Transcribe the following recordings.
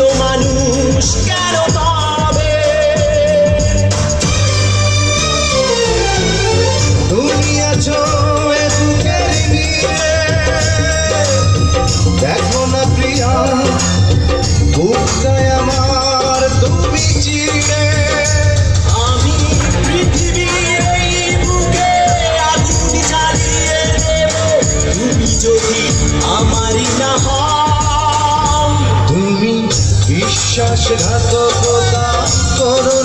মানুষ। বিশ্বাসঘাতকতা করো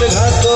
विश्वघात